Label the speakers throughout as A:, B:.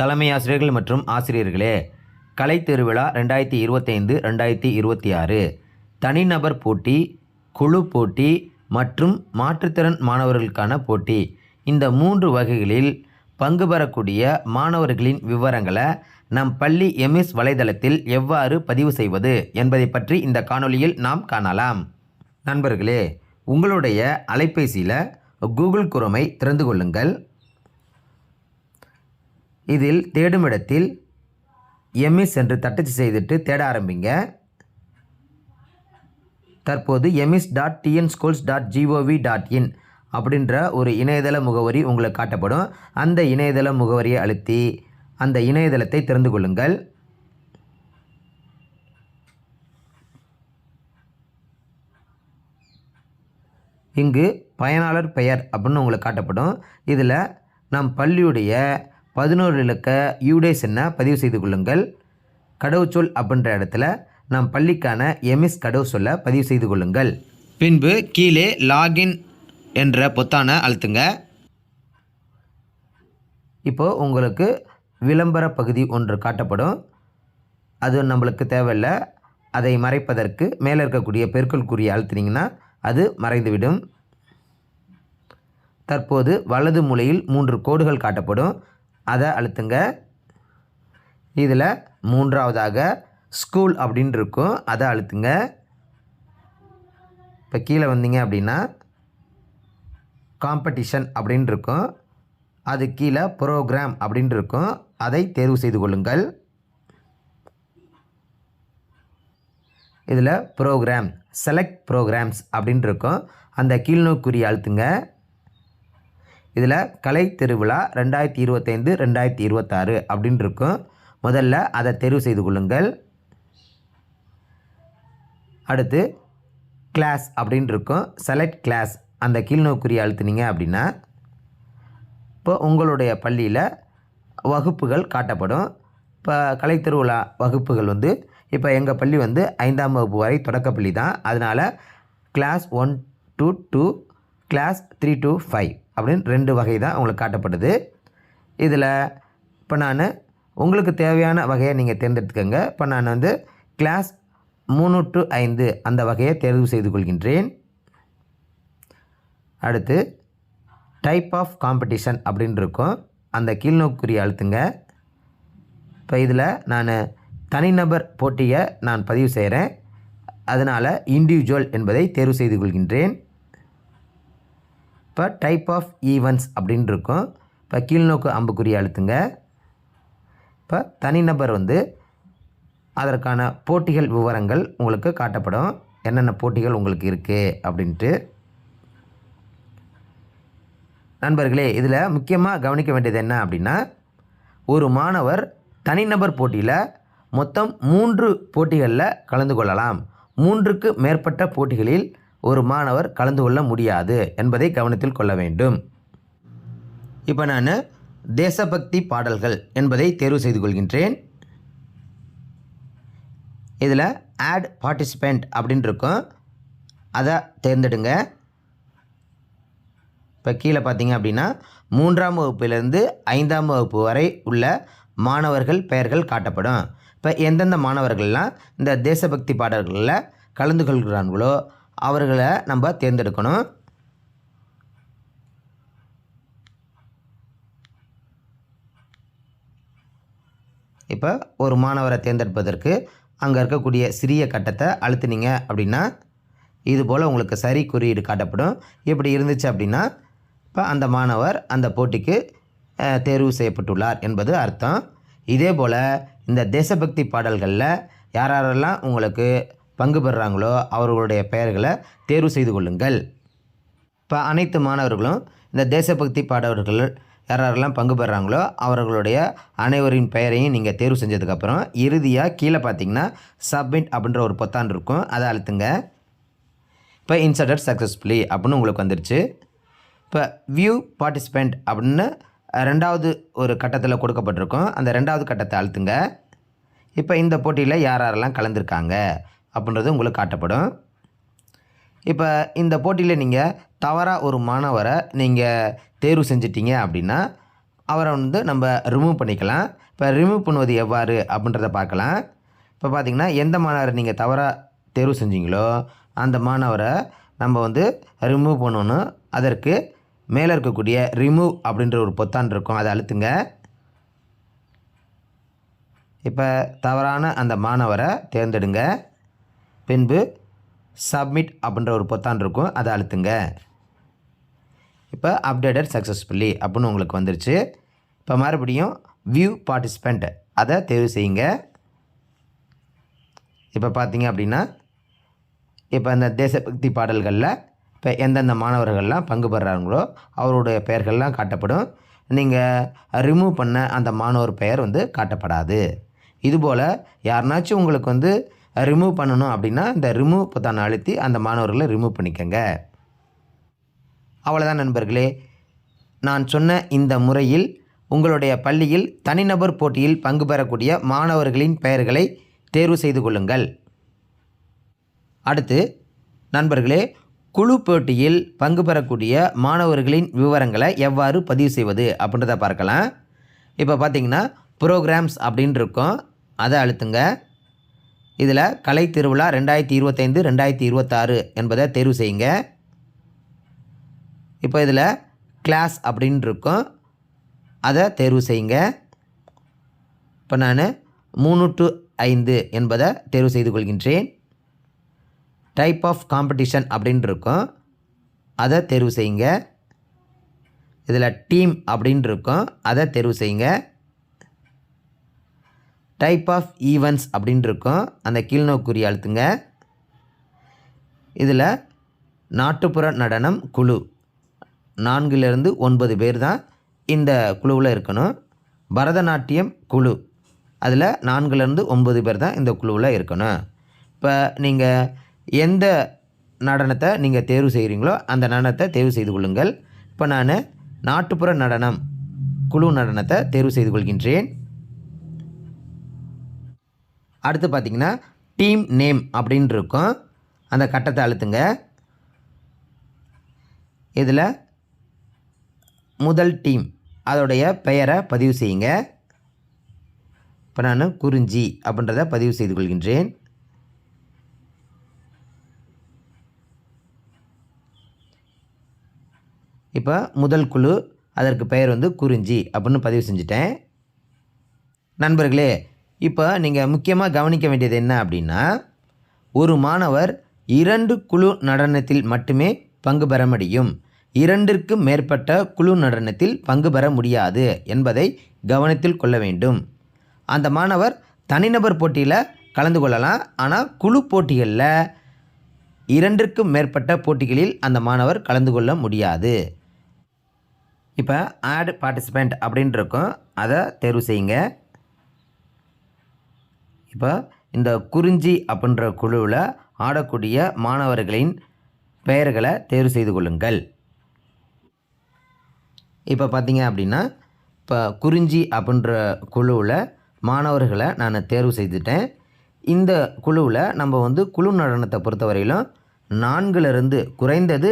A: தலைமை ஆசிரியர்கள் மற்றும் ஆசிரியர்களே கலை திருவிழா ரெண்டாயிரத்தி இருபத்தைந்து ரெண்டாயிரத்தி இருபத்தி ஆறு தனிநபர் போட்டி குழு போட்டி மற்றும் மாற்றுத்திறன் மாணவர்களுக்கான போட்டி. இந்த மூன்று வகைகளில் பங்கு பெறக்கூடிய மாணவர்களின் விவரங்களை நம் பள்ளி எம்எஸ் வலைதளத்தில் எவ்வாறு பதிவு செய்வது என்பதை பற்றி இந்த காணொளியில் நாம் காணலாம். நண்பர்களே உங்களுடைய அலைபேசியில் கூகுள் குரோமை திறந்து கொள்ளுங்கள். இதில் தேடும் இடத்தில் எம்இஸ் என்று தட்டச்சு செய்துட்டு தேட ஆரம்பிங்க. தற்போது MS dot TN schools dot GOV dot in அப்படின்ற ஒரு இணையதள முகவரி உங்களுக்கு காட்டப்படும். அந்த இணையதள முகவரியை அழுத்தி அந்த இணையதளத்தை திறந்து கொள்ளுங்கள். இங்கு பயனாளர் பெயர் அப்படின்னு உங்களுக்கு காட்டப்படும். இதில் நம் பள்ளியுடைய பதினோரு இலக்க யூடேஸ் என்ன? பதிவு செய்து கொள்ளுங்கள். கடவுச்சொல் அப்படின்ற இடத்துல நம் பள்ளிக்கான எம்எஸ் கடவுச்சொல்லை பதிவு செய்து கொள்ளுங்கள். பின்பு கீழே லாகின் என்ற பொத்தானை அழுத்துங்க. இப்போது உங்களுக்கு விளம்பர பகுதி ஒன்று காட்டப்படும். அது நம்மளுக்கு தேவையில்லை. அதை மறைப்பதற்கு மேலே இருக்கக்கூடிய பெருக்கல் குறியை அழுத்தினீங்கன்னா அது மறைந்துவிடும். தற்போது வலது மூலையில் மூன்று கோடுகள் காட்டப்படும். அதை அழுத்துங்க. இதில் மூன்றாவதாக ஸ்கூல் அப்படின்னு இருக்கும். அதை அழுத்துங்க. இப்போ கீழே வந்தீங்க அப்படின்னா காம்படிஷன் அப்படின்னு இருக்கும். அது கீழே ப்ரோக்ராம் அப்படின்னு இருக்கும். அதை தேர்வு செய்து கொள்ளுங்கள். இதில் ப்ரோக்ராம் செலக்ட் ப்ரோக்ராம்ஸ் அப்படின்னு இருக்கும். அந்த கீழ்நோக்குரிய அழுத்துங்க. இதில் கலை திருவிழா ரெண்டாயிரத்தி இருபத்தைந்து ரெண்டாயிரத்தி இருபத்தாறு அப்படின்னு இருக்கும் முதல்ல அதை தெரிவு செய்து கொள்ளுங்கள். அடுத்து கிளாஸ் அப்படின்னு இருக்கும் செலக்ட் கிளாஸ் அந்த கீழ்நோக்குரிய அழுத்துனீங்க அப்படின்னா இப்போ உங்களுடைய பள்ளியில் வகுப்புகள் காட்டப்படும். இப்போ கலை திருவிழா வகுப்புகள் வந்து இப்போ எங்கள் பள்ளி வந்து ஐந்தாம் வகுப்பு வரை தொடக்கப்பள்ளி தான். அதனால் class one to two class three to five அப்படின்னு ரெண்டு வகை தான் உங்களுக்கு காட்டப்படுது. இதில் இப்போ நான் உங்களுக்கு தேவையான வகையை நீங்கள் தேர்ந்தெடுத்துக்கோங்க. இப்போ நான் வந்து கிளாஸ் மூணு டு ஐந்து அந்த வகையை தேர்வு செய்து கொள்கின்றேன். அடுத்து டைப் ஆஃப் காம்படிஷன் அப்படின்னு இருக்கும். அந்த கீழ்நோக்குரிய அழுத்துங்க. இப்போ இதில் நான் தனிநபர் போட்டியை நான் பதிவு செய்கிறேன். அதனால் இண்டிவிஜுவல் என்பதை தேர்வு செய்து கொள்கின்றேன். இப்போ டைப் ஆஃப் ஈவெண்ட்ஸ் அப்படின்னு இருக்கும் இப்போ கீழ்நோக்கு அம்புக்குறி அழுத்துங்க. இப்போ தனிநபர் வந்து அதற்கான போட்டிகள் விவரங்கள் உங்களுக்கு காட்டப்படும். என்னென்ன போட்டிகள் உங்களுக்கு இருக்குது அப்படின்ட்டு. நண்பர்களே இதில் முக்கியமாக கவனிக்க வேண்டியது என்ன அப்படின்னா ஒரு மாணவர் தனிநபர் போட்டியில் மொத்தம் மூன்று போட்டிகளில் கலந்து கொள்ளலாம். மூன்றுக்கு மேற்பட்ட போட்டிகளில் ஒரு மாணவர் கலந்து கொள்ள முடியாது என்பதை கவனத்தில் கொள்ள வேண்டும். இப்போ நான் தேசபக்தி பாடல்கள் என்பதை தேர்வு செய்து கொள்கின்றேன். இதில் ஆட் பார்ட்டிசிபெண்ட் அப்படின்னு இருக்கும். அதை தேர்ந்தெடுங்க. இப்போ கீழே பார்த்தீங்க அப்படின்னா மூன்றாம் வகுப்பிலிருந்து ஐந்தாம் வகுப்பு வரை உள்ள மாணவர்கள் பெயர்கள் காட்டப்படும். இப்போ எந்தெந்த மாணவர்கள்லாம் இந்த தேசபக்தி பாடல்களில் கலந்து கொள்கிறாங்களோ அவர்களை நம்ம தேர்ந்தெடுக்கணும். இப்போ ஒரு மாணவரை தேர்ந்தெடுப்பதற்கு அங்கே இருக்கக்கூடிய சிறிய கட்டத்தை அழுத்துனீங்க அப்படின்னா இது போல் உங்களுக்கு சரி குறியீடு காட்டப்படும். இப்படி இருந்துச்சு அப்படின்னா இப்போ அந்த மாணவர் அந்த போட்டிக்கு தேர்வு செய்யப்பட்டுள்ளார் என்பது அர்த்தம். இதே போல் இந்த தேசபக்தி பாடல்களில் யாரெல்லாம் உங்களுக்கு பங்கு பெறுறாங்களோ அவர்களுடைய பெயர்களை தேர்வு செய்து கொள்ளுங்கள். இப்போ அனைத்து மாணவர்களும் இந்த தேசபக்தி பாடவர்கள் யார் யாரெல்லாம் பங்கு பெறுறாங்களோ அவர்களுடைய அனைவரின் பெயரையும் நீங்கள் தேர்வு செஞ்சதுக்கப்புறம் இறுதியாக கீழே பார்த்தீங்கன்னா சப்மிட் அப்படின்ற ஒரு பொத்தான் இருக்கும். அதை அழுத்துங்க. இப்போ இன்சர்டட் சக்ஸஸ்ஃபுல்லி அப்படின்னு உங்களுக்கு வந்துருச்சு. இப்போ வியூ பார்ட்டிசிபெண்ட் அப்படின்னு ரெண்டாவது ஒரு கட்டத்தில் கொடுக்கப்பட்டிருக்கும். அந்த ரெண்டாவது கட்டத்தை அழுத்துங்க. இப்போ இந்த போட்டியில் யார் யாரெல்லாம் கலந்துருக்காங்க? அப்படின்றது உங்களுக்கு காட்டப்படும். இப்போ இந்த போட்டியில் நீங்கள் தவறாக ஒரு மாணவரை நீங்கள் தேர்வு செஞ்சிட்டீங்க அப்படின்னா அவரை வந்து நம்ம ரிமூவ் பண்ணிக்கலாம். இப்போ ரிமூவ் பண்ணுவது எவ்வாறு அப்படின்றத பார்க்கலாம். இப்போ பார்த்தீங்கன்னா எந்த மாணவரை நீங்கள் தவறாக தேர்வு செஞ்சீங்களோ அந்த மாணவரை நம்ம வந்து ரிமூவ் பண்ணணும். அதற்கு மேலே இருக்கக்கூடிய ரிமூவ் அப்படின்ற ஒரு பொத்தான் இருக்கும். அதை அழுத்துங்க. இப்போ தவறான அந்த மாணவரை தேர்ந்தெடுங்க. பின்பு சப்மிட் அப்படின்ற ஒரு பொத்தான் இருக்கும். அதை அழுத்துங்க. இப்போ அப்டேட்டட் சக்ஸஸ்ஃபுல்லி அப்படின்னு உங்களுக்கு வந்துருச்சு. இப்போ மறுபடியும் வியூ பார்ட்டிசிபெண்ட் அதை தேர்வு செய்யுங்க. இப்போ பார்த்தீங்க அப்படின்னா இப்போ இந்த தேசபக்தி பாடல்களில் இப்போ எந்தெந்த மாணவர்கள்லாம் பங்கு பெறாங்களோ அவருடைய பெயர்கள்லாம் காட்டப்படும். நீங்கள் ரிமூவ் பண்ண அந்த மாணவர் பெயர் வந்து காட்டப்படாது. இதுபோல் யாருனாச்சும் உங்களுக்கு வந்து ரிமூவ் பண்ணணும் அப்படின்னா இந்த ரிமூவ் பொத்தானை அழுத்தி அந்த மாணவர்களை ரிமூவ் பண்ணிக்கோங்க. அவ்வளோதான் நண்பர்களே. நான் சொன்ன இந்த முறையில் உங்களுடைய பள்ளியில் தனிநபர் போட்டியில் பங்கு பெறக்கூடிய மாணவர்களின் பெயர்களை தேர்வு செய்து கொள்ளுங்கள். அடுத்து நண்பர்களே குழு போட்டியில் பங்கு பெறக்கூடிய மாணவர்களின் விவரங்களை எவ்வாறு பதிவு செய்வது அப்படின்றத பார்க்கலாம். இப்போ பார்த்தீங்கன்னா ப்ரோக்ராம்ஸ் அப்படின்னு இருக்கும். அதை அழுத்துங்க. இதில் கலை திருவிழா ரெண்டாயிரத்தி இருபத்தைந்து ரெண்டாயிரத்தி இருபத்தாறு என்பதை தேர்வு செய்யுங்க. இப்போ இதில் கிளாஸ் அப்படின்னு இருக்கும். அதை தேர்வு செய்யுங்க. இப்போ நான் மூணு டு ஐந்து என்பதை தேர்வு செய்து கொள்கின்றேன். டைப் ஆஃப் காம்படிஷன் அப்படின்னு இருக்கும். அதை தேர்வு செய்யுங்க. இதில் டீம் அப்படின்னு இருக்கும். அதை தேர்வு செய்யுங்க. டைப் ஆஃப் ஈவெண்ட்ஸ் அப்படின்னு இருக்கும் அந்த கீழ்நோக்குறி அழுத்துங்க. இதில் நாட்டுப்புற நடனம் குழு. நான்கிலிருந்து ஒன்பது பேர் தான் இந்த குழுவில் இருக்கணும். பரதநாட்டியம் குழு. அதில் நான்குலேருந்து ஒன்பது பேர் தான் இந்த குழுவில் இருக்கணும். இப்போ நீங்கள் எந்த நடனத்தை நீங்கள் தேர்வு செய்கிறீங்களோ அந்த நடனத்தை தேர்வு செய்து கொள்ளுங்கள். இப்போ நான் நாட்டுப்புற நடனம் குழு நடனத்தை தேர்வு செய்து கொள்கின்றேன். அடுத்து பார்த்திங்கன்னா டீம் நேம் அப்படின்னு இருக்கும் அந்த கட்டத்தை அழுத்துங்க. இதில் முதல் டீம் அதோடைய பெயரை பதிவு செய்யுங்க. இப்போ நான் குறிஞ்சி அப்படின்றத பதிவு செய்து கொள்கின்றேன். இப்போ முதல் குழு அதற்கு பெயர் வந்து குறிஞ்சி அப்படின்னு பதிவு செஞ்சுட்டேன். நண்பர்களே இப்போ நீங்கள் முக்கியமாக கவனிக்க வேண்டியது என்ன அப்படின்னா ஒரு மாணவர் இரண்டு குழு நடனத்தில் மட்டுமே பங்கு பெற முடியும். இரண்டிற்கு மேற்பட்ட குழு நடனத்தில் பங்கு பெற முடியாது என்பதை கவனத்தில் கொள்ள வேண்டும். அந்த மாணவர் தனிநபர் போட்டியில் கலந்து கொள்ளலாம். ஆனால் குழு போட்டிகளில் இரண்டிற்கும் மேற்பட்ட போட்டிகளில் அந்த மாணவர் கலந்து கொள்ள முடியாது. இப்போ ஆட் பார்ட்டிசிபெண்ட் அப்படின்னு இருக்கும் அதை தேர்வு செய்யுங்க. இப்போ இந்த குறிஞ்சி அப்படின்ற குழுவில் ஆடக்கூடிய மாணவர்களின் பெயர்களை தேர்வு செய்து கொள்ளுங்கள். இப்போ பார்த்தீங்க அப்படின்னா இப்போ குறிஞ்சி அப்படின்ற குழுவில் மாணவர்களை நான் தேர்வு செய்துட்டேன். இந்த குழுவில் நம்ம வந்து குழு நடனத்தை பொறுத்தவரையிலும் நான்குலேருந்து குறைந்தது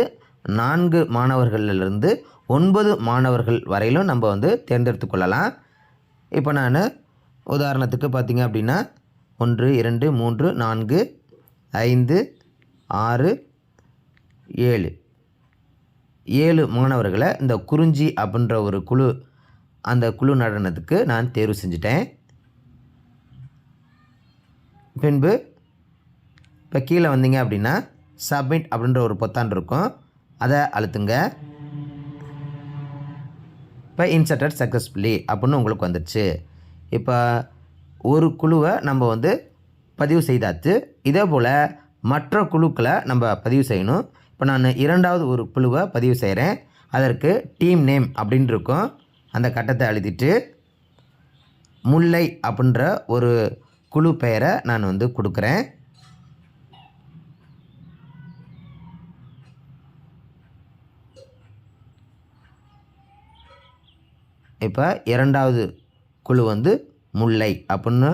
A: நான்கு மாணவர்களிலிருந்து ஒன்பது மாணவர்கள் வரையிலும் நம்ம வந்து தேர்ந்தெடுத்து கொள்ளலாம். இப்போ நான் உதாரணத்துக்கு பார்த்தீங்க அப்படின்னா ஒன்று இரண்டு மூன்று நான்கு ஐந்து ஆறு ஏழு. ஏழு மாணவர்களை இந்த குறிஞ்சி அப்படின்ற ஒரு குழு அந்த குழு நடனத்துக்கு நான் தேர்வு செஞ்சுட்டேன். பின்பு இப்போ கீழே வந்தீங்க அப்படின்னா சப்மிட் அப்படின்ற ஒரு பொத்தான் இருக்கும். அதை அழுத்துங்க. இப்போ இன்சர்டட் சக்ஸஸ்ஃபுல்லி அப்படின்னு உங்களுக்கு வந்துடுச்சு இப்போ ஒரு குழுவை நம்ம வந்து பதிவு செய்தாச்சு. இதே போல் மற்ற குழுக்களை நம்ம பதிவு செய்யணும். இப்போ நான் இரண்டாவது ஒரு குழுவை பதிவு செய்கிறேன். அதற்கு டீம் நேம் அப்படின்னு இருக்கும். அந்த கட்டத்தை அழுத்திட்டு முல்லை அப்படின்ற ஒரு குழு பெயரை நான் வந்து கொடுக்குறேன். இப்போ இரண்டாவது குழு வந்து முல்லை அப்படின்னு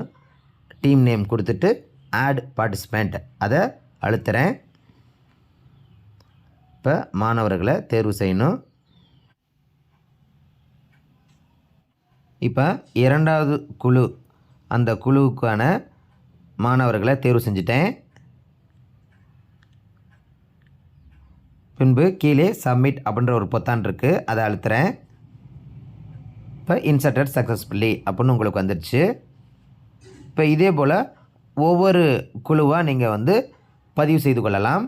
A: டீம் நேம் கொடுத்துட்டு ஆட் பார்ட்டிசிபெண்ட் அதை அழுத்துகிறேன் இப்போ மாணவர்களை தேர்வு செய்யணும். இப்போ இரண்டாவது குழு அந்த குழுவுக்கான மாணவர்களை தேர்வு செஞ்சுட்டேன். பின்பு கீழே சப்மிட் அப்படின்ற ஒரு பொத்தான் இருக்குது அதை அழுத்துகிறேன் இப்போ இன்சர்டட் சக்ஸஸ்ஃபுல்லி அப்படின்னு உங்களுக்கு வந்துடுச்சு இப்போ இதே போல் ஒவ்வொரு குழுவாக நீங்கள் வந்து பதிவு செய்து கொள்ளலாம்.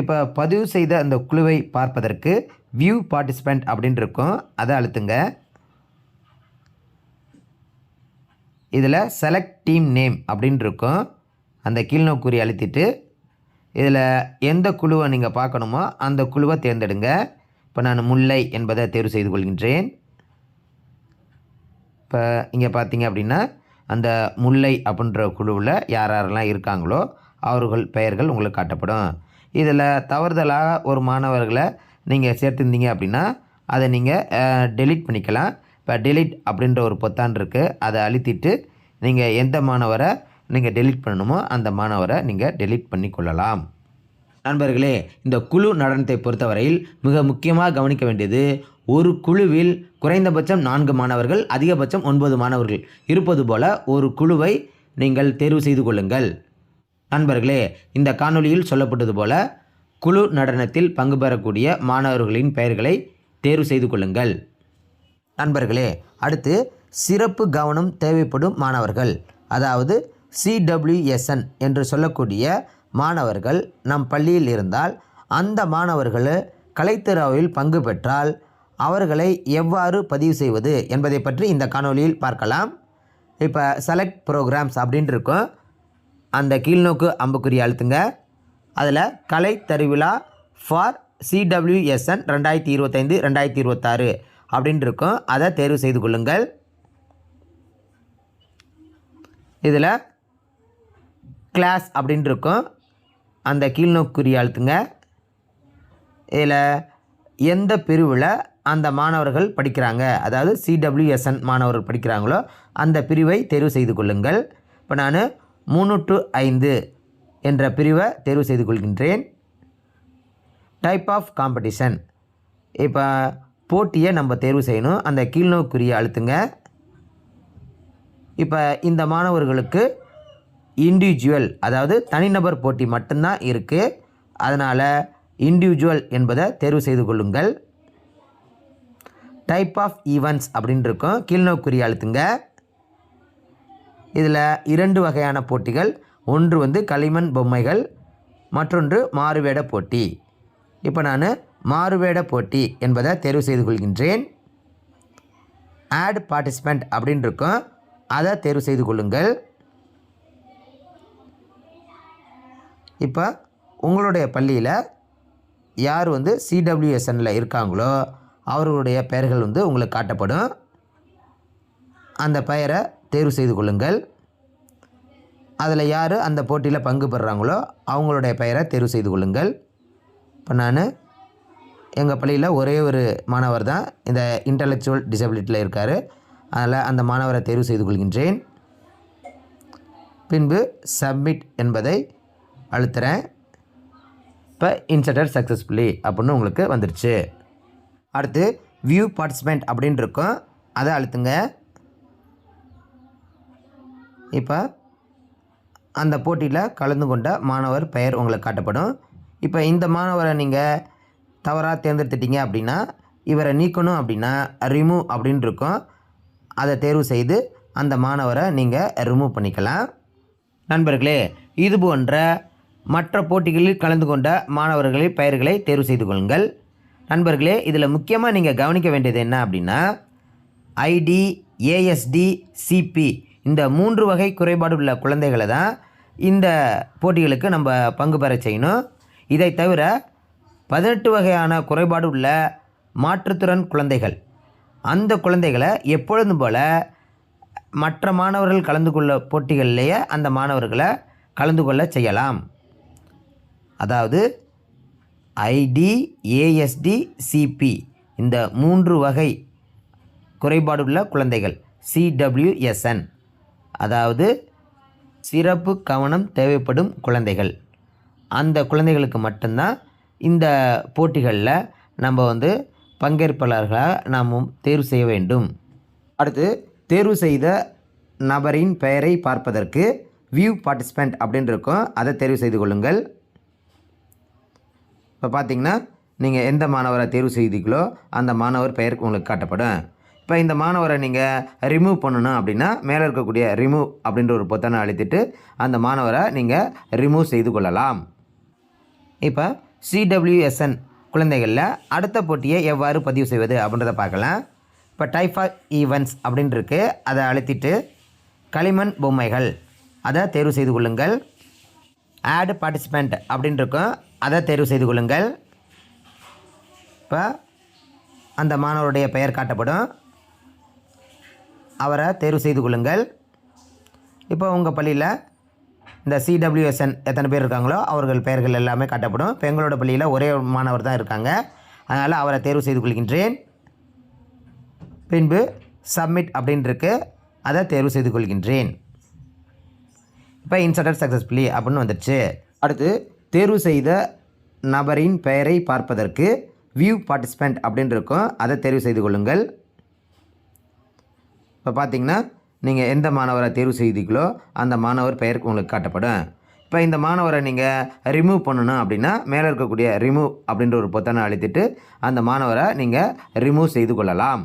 A: இப்போ பதிவு செய்த அந்த குழுவை பார்ப்பதற்கு வியூ பார்ட்டிசிபெண்ட் அப்படின்னு இருக்கும். அதை அழுத்துங்க. இதில் செலக்ட் டீம் நேம் அப்படின்னு இருக்கும். அந்த கீழ்நோக்குறி அழுத்திட்டு இதில் எந்த குழுவை நீங்கள் பார்க்கணுமோ அந்த குழுவை தேர்ந்தெடுங்க. இப்போ நான் முல்லை என்பதை தேர்வு செய்து கொள்கின்றேன். இப்போ இங்கே பார்த்தீங்க அப்படின்னா அந்த முல்லை அப்படின்ற குழுவில் யார் யாரெல்லாம் இருக்காங்களோ அவர்கள் பெயர்கள் உங்களுக்கு காட்டப்படும். இதில் தவறுதலாக ஒரு மாணவர்களை நீங்கள் சேர்த்துருந்தீங்க அப்படின்னா அதை நீங்கள் டெலீட் பண்ணிக்கலாம். இப்போ டெலீட் அப்படின்ற ஒரு பொத்தான் இருக்குது அதை அழுத்திட்டு நீங்கள் எந்த மாணவரை நீங்கள் டெலீட் பண்ணணுமோ அந்த மாணவரை நீங்கள் டெலீட் பண்ணி கொள்ளலாம் நண்பர்களே இந்த குழு நடனத்தை பொறுத்தவரையில் மிக முக்கியமாக கவனிக்க வேண்டியது ஒரு குழுவில் குறைந்தபட்சம் நான்கு மாணவர்கள் அதிகபட்சம் ஒன்பது மாணவர்கள். இருப்பது போல ஒரு குழுவை நீங்கள் தேர்வு செய்து கொள்ளுங்கள். நண்பர்களே இந்த காணொலியில் சொல்லப்பட்டது போல குழு நடனத்தில் பங்கு பெறக்கூடிய மாணவர்களின் பெயர்களை தேர்வு செய்து கொள்ளுங்கள். நண்பர்களே அடுத்து சிறப்பு கவனம் தேவைப்படும் மாணவர்கள் அதாவது சிடபிள்யூஎஸ்என் என்று சொல்லக்கூடிய மாணவர்கள் நம் பள்ளியில் இருந்தால் அந்த மாணவர்கள் கலைத்திராவில் பங்கு பெற்றால் அவர்களை எவ்வாறு பதிவு செய்வது என்பதை பற்றி இந்த காணொளியில் பார்க்கலாம். இப்போ செலக்ட் ப்ரோக்ராம்ஸ் அப்படின்ட்டு இருக்கும். அந்த கீழ்நோக்கு அம்புக்குறி அழுத்துங்க. அதில் கலை தருவிழா ஃபார் சிடபிள்யூஎஸ்என் ரெண்டாயிரத்தி இருபத்தைந்து ரெண்டாயிரத்தி இருபத்தாறு அப்படின்ட்டு இருக்கும். அதை தேர்வு செய்து கொள்ளுங்கள். இதில் கிளாஸ் அப்படின்ட்டு இருக்கும். அந்த கீழ்நோக்குறி அழுத்துங்க. இதில் எந்த பிரிவில் அந்த மாணவர்கள் படிக்கிறாங்க. அதாவது சிடபிள்யூஎஸ்என் மாணவர்கள் படிக்கிறாங்களோ அந்த பிரிவை தேர்வு செய்து கொள்ளுங்கள். இப்போ நான் மூணு டு ஐந்து என்ற பிரிவை தேர்வு செய்து கொள்கின்றேன். டைப் ஆஃப் காம்படிஷன் இப்போ போட்டியை நம்ம தேர்வு செய்யணும். அந்த கீழ்நோக்குரிய அழுத்துங்க. இப்போ இந்த மாணவர்களுக்கு இண்டிவிஜுவல் அதாவது தனிநபர் போட்டி மட்டும்தான் இருக்குது அதனால் இண்டிவிஜுவல் என்பதை தேர்வு செய்து கொள்ளுங்கள். டைப் ஆஃப் ஈவெண்ட்ஸ் அப்படின்னு இருக்கும் கீழ்நோக்குறி அழுத்துங்க. இதில் இரண்டு வகையான போட்டிகள். ஒன்று வந்து களிமண் பொம்மைகள் மற்றொன்று மாறுவேட போட்டி. இப்போ நான் மாறுவேட போட்டி என்பதை தேர்வு செய்து கொள்கின்றேன். ஆட் பார்ட்டிசிபெண்ட் அப்படின்னு இருக்கும் அதை தேர்வு செய்து கொள்ளுங்கள். இப்போ உங்களுடைய பள்ளியில் யார் வந்து சிடபிள்யூஎஸ்எனில் இருக்காங்களோ அவர்களுடைய பெயர்கள் வந்து உங்களுக்கு காட்டப்படும். அந்த பெயரை தேர்வு செய்து கொள்ளுங்கள். அதில் யார் அந்த போட்டியில் பங்கு பெறுறாங்களோ அவங்களுடைய பெயரை தேர்வு செய்து கொள்ளுங்கள். இப்போ நான் எங்கள் பள்ளியில் ஒரே ஒரு மாணவர் தான் இந்த இன்டலெக்சுவல் டிசபிலிட்டியில் இருக்கார். அதில் அந்த மாணவரை தேர்வு செய்து கொள்கின்றேன். பின்பு சப்மிட் என்பதை அழுத்துகிறேன் இப்போ இன்சர்டர் சக்ஸஸ்ஃபுல்லி அப்படின்னு உங்களுக்கு வந்துருச்சு. அடுத்து வியூ பார்ட்டிசிபெண்ட் அப்படின்னு இருக்கும் அதை அழுத்துங்க. இப்போ அந்த போட்டியில் கலந்து கொண்ட மாணவர் பெயர் உங்களுக்கு காட்டப்படும். இப்போ இந்த மாணவரை நீங்கள் தவறாக தேர்ந்தெடுத்துட்டீங்க அப்படின்னா இவரை நீக்கணும் அப்படின்னா ரிமூவ் அப்படின்னு இருக்கும் அதை தேர்வு செய்து அந்த மாணவரை நீங்கள் ரிமூவ் பண்ணிக்கலாம். நண்பர்களே இது போன்ற மற்ற போட்டிகளில் கலந்து கொண்ட மாணவர்களின் பெயர்களை தேர்வு செய்து கொள்ளுங்கள். நண்பர்களே இதில் முக்கியமாக நீங்கள் கவனிக்க வேண்டியது என்ன அப்படின்னா ஐடி ஏஎஸ்டி சிபி இந்த மூன்று வகை குறைபாடு உள்ள குழந்தைகளை தான் இந்த போட்டிகளுக்கு நம்ம பங்கு பெற செய்யணும். இதை தவிர பதினெட்டு வகையான குறைபாடு உள்ள மாற்றுத்திறன் குழந்தைகள். அந்த குழந்தைகளை எப்பொழுதும் போல் மற்ற மாணவர்கள் கலந்து கொள்ள போட்டிகள்லேயே அந்த மாணவர்களை கலந்து கொள்ள செய்யலாம். அதாவது ஐடி ஏஎஸ்டி சிபி இந்த மூன்று வகை குறைபாடுள்ள குழந்தைகள். சிடபிள்யூஎஸ்என் அதாவது சிறப்பு கவனம் தேவைப்படும் குழந்தைகள். அந்த குழந்தைகளுக்கு மட்டும்தான் இந்த போட்டிகளில் நம்ம வந்து பங்கேற்பாளர்களாக நாம் தேர்வு செய்ய வேண்டும். அடுத்து தேர்வு செய்த நபரின் பெயரை பார்ப்பதற்கு வியூ பார்ட்டிசிபெண்ட் அப்படின்னு இருக்கும். அதை தேர்வு செய்து கொள்ளுங்கள். இப்போ பார்த்தீங்கன்னா நீங்கள் எந்த மாணவரை தேர்வு செய்தீங்களோ அந்த மாணவர் பெயர் உங்களுக்கு காட்டப்படும். இப்போ இந்த மாணவரை நீங்கள் ரிமூவ் பண்ணணும் அப்படின்னா மேலே இருக்கக்கூடிய ரிமூவ் அப்படின்ற ஒரு பொத்தானை அழுத்திட்டு அந்த மாணவரை நீங்கள் ரிமூவ் செய்து கொள்ளலாம். இப்போ சிடபிள்யூஎஸ்என் குழந்தைகளில் அடுத்த போட்டியை எவ்வாறு பதிவு செய்வது அப்படின்றத பார்க்கலாம். இப்போ டைப் ஆஃப் ஈவெண்ட்ஸ் அப்படின்னு அதை அழுத்திட்டு களிமண் பொம்மைகள் அதை தேர்வு செய்து கொள்ளுங்கள். ஆட் பார்ட்டிசிபெண்ட் அப்படின்னு இருக்கும். அதை தேர்வு செய்து கொள்ளுங்கள். இப்போ அந்த மாணவருடைய பெயர் காட்டப்படும். அவரை தேர்வு செய்து கொள்ளுங்கள். இப்போ உங்கள் பள்ளியில் இந்த சிடபிள்யூஎஸ்என் எத்தனை பேர் இருக்காங்களோ அவர்கள் பெயர்கள் எல்லாமே காட்டப்படும். இப்போ எங்களோட பள்ளியில் ஒரே மாணவர் தான் இருக்காங்க. அதனால் அவரை தேர்வு செய்து கொள்கின்றேன். பின்பு சப்மிட் அப்படின்ருக்கு அதை தேர்வு செய்து கொள்கின்றேன். இப்போ இன்சர்டட் சக்ஸஸ்ஃபுல்லி அப்படின்னு வந்துடுச்சு. அடுத்து தேர்வு செய்த நபரின் பெயரை பார்ப்பதற்கு வியூ பார்ட்டிசிபெண்ட் அப்படின்னு இருக்கும். அதை தேர்வு செய்து கொள்ளுங்கள். இப்போ பார்த்தீங்கன்னா நீங்கள் எந்த மாணவரை தேர்வு செய்தீங்களோ அந்த மாணவர் பெயர் உங்களுக்கு காட்டப்படும். இப்போ இந்த மாணவரை நீங்கள் ரிமூவ் பண்ணணும் அப்படின்னா மேலே இருக்கக்கூடிய ரிமூவ் அப்படின்ற ஒரு பொத்தானை அழுத்திட்டு அந்த மாணவரை நீங்கள் ரிமூவ் செய்து கொள்ளலாம்.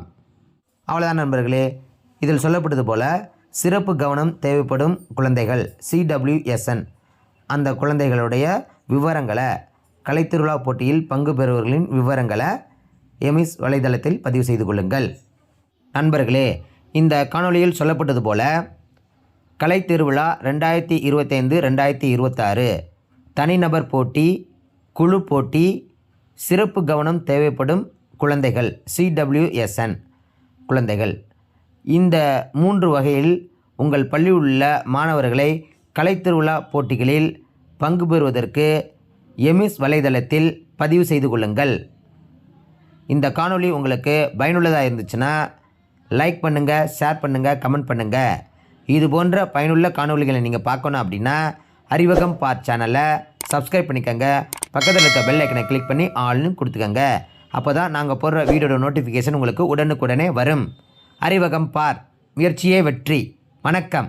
A: அவ்வளோதான் நண்பர்களே. இதில் சொல்லப்பட்டது போல் சிறப்பு கவனம் தேவைப்படும் குழந்தைகள் சிடபிள்யூஎஸ்என் அந்த குழந்தைகளுடைய விவரங்களை கலைத்திருவிழா போட்டியில் பங்கு பெறுபவர்களின் விவரங்களை எமிஸ் வலைதளத்தில் பதிவு செய்து கொள்ளுங்கள். நண்பர்களே இந்த காணொளியில் சொல்லப்பட்டது போல கலைத்திருவிழா ரெண்டாயிரத்தி இருபத்தைந்து ரெண்டாயிரத்தி இருபத்தாறு தனிநபர் போட்டி குழு போட்டி சிறப்பு கவனம் தேவைப்படும் குழந்தைகள் சிடபிள்யூஎஸ்என் குழந்தைகள். இந்த மூன்று வகையில் உங்கள் பள்ளியில் உள்ள மாணவர்களை கலைத்திருவிழா போட்டிகளில் பங்கு பெறுவதற்கு எமிஸ் வலைதளத்தில் பதிவு செய்து கொள்ளுங்கள். இந்த காணொளி உங்களுக்கு பயனுள்ளதாக இருந்துச்சுன்னா லைக் பண்ணுங்கள் ஷேர் பண்ணுங்கள் கமெண்ட் பண்ணுங்கள் இது போன்ற பயனுள்ள காணொளிகளை நீங்கள் பார்க்கணும் அப்படின்னா அறிவகம் பார் சேனலை சப்ஸ்கிரைப் பண்ணிக்கோங்க. பக்கத்தில் இருக்க பெல் ஐக்கனை கிளிக் பண்ணி ஆள்னு கொடுத்துக்கோங்க. அப்போ தான் நாங்கள் போடுற வீடியோட நோட்டிஃபிகேஷன் உங்களுக்கு உடனுக்குடனே வரும். அறிவகம் பார் முயற்சியே வெற்றி. வணக்கம்.